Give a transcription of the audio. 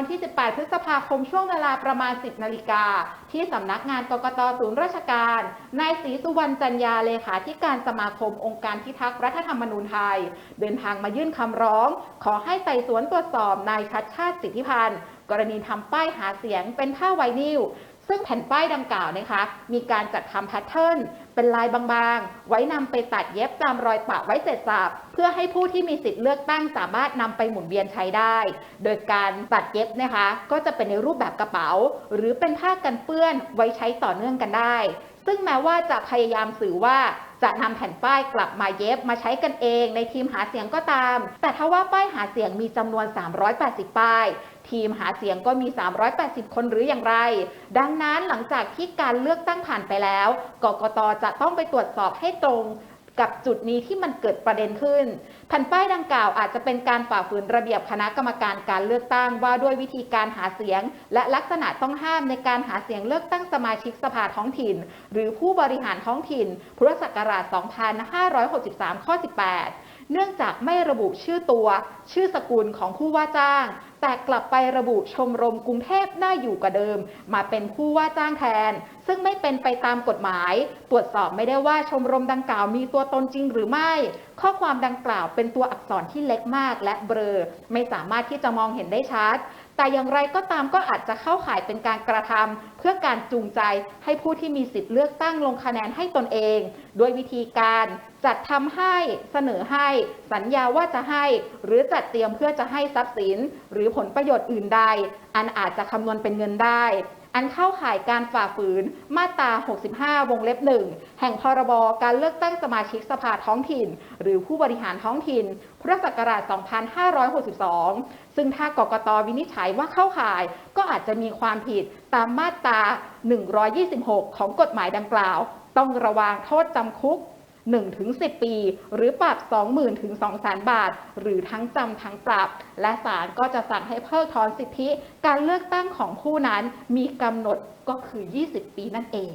วันที่ 18 พฤษภาคม ช่วงเวลาประมาณ 10 นาฬิกา ที่สำนักงานกกตศูนย์ราชการ นายศรีสุวรรณจันยาเลขาธิการสมาคมองค์การพิทักษ์รัฐธรรมนูญไทย เดินทางมายื่นคำร้อง ขอให้ไต่สวนตรวจสอบนายชัดชาติสิทธิพันธ์ กรณีทำป้ายหาเสียงเป็นผ้าไวนิลซึ่งแผ่นป้ายดังกล่าวนะคะ มีการจัดทำแพทเทิร์น เป็นลายบางๆ ไว้นำไปตัดเย็บตามรอยปะไว้เสร็จสับเพื่อให้ผู้ที่มีสิทธิ์เลือกตั้งสามารถนำไปหมุนเวียนใช้ได้ โดยการตัดเย็บนะคะ ก็จะเป็นในรูปแบบกระเป๋า หรือเป็นผ้ากันเปื้อนไว้ใช้ต่อเนื่องกันได้ ซึ่งแม้ว่าจะพยายามสื่อว่าจะนำแผ่นป้ายกลับมาเย็บมาใช้กันเองในทีมหาเสียงก็ตาม แต่ถ้าว่าป้ายหาเสียงมีจำนวน 380 ป้าย ทีมหาเสียงก็มี 380 คนหรืออย่างไร ดังนั้นหลังจากที่การเลือกตั้งผ่านไปแล้ว กกตจะต้องไปตรวจสอบให้ตรงกับจุดนี้ที่มันเกิดประเด็นขึ้นแผ่นป้ายดังกล่าวอาจจะเป็นการฝ่าฝืนระเบียบคณะกรรมการการเลือกตั้งว่าด้วยวิธีการหาเสียง และลักษณะต้องห้ามในการหาเสียงเลือกตั้งสมาชิกสภาท้องถิ่น หรือผู้บริหารท้องถิ่น พุทธศักราช 2563 ข้อ 18 เนื่องจากไม่ระบุชื่อตัว ชื่อสกุลของผู้ว่าจ้าง แต่กลับไประบุชมรมกรุงเทพน่าอยู่กว่าเดิม มาเป็นผู้ว่าจ้างแทน ซึ่งไม่เป็นไปตามกฎหมาย ตรวจสอบไม่ได้ว่าชมรมดังกล่าวมีตัวตนจริงหรือไม่ ข้อความดังกล่าวเป็นตัวอักษรที่เล็กมากและเบลอไม่สามารถที่จะมองเห็นได้ชัดแต่อย่างไรก็ตามก็อาจจะเข้าข่ายเป็นการกระทำเพื่อการจูงใจให้ผู้ที่มีสิทธิ์เลือกตั้งลงคะแนนให้ตนเอง โดยวิธีการจัดทำให้เสนอให้ สัญญาว่าจะให้ หรือจัดเตรียมเพื่อจะให้ทรัพย์สิน หรือผลประโยชน์อื่นใด อันอาจจะคำนวณเป็นเงินได้ อันเข้าข่ายการฝ่าฝืนมาตรา 65 วงเล็บหนึ่งแห่งพรบการเลือกตั้งสมาชิกสภาท้องถิ่น หรือผู้บริหารท้องถิ่น พุทธศักราช 2562 ซึ่งถ้ากกตวินิจฉัยว่าเข้าข่าย ก็อาจจะมีความผิดตามมาตรา 126 ของกฎหมายดังกล่าว ต้องระวางโทษจำคุก 1ถึง10 ปี หรือปรับ 20,000ถึง200,000 บาท หรือทั้งจำทั้งปรับ และศาลก็จะสั่งให้เพิกถอนสิทธิการเลือกตั้งของผู้นั้นมีกำหนดก็คือ 20 ปีนั่นเอง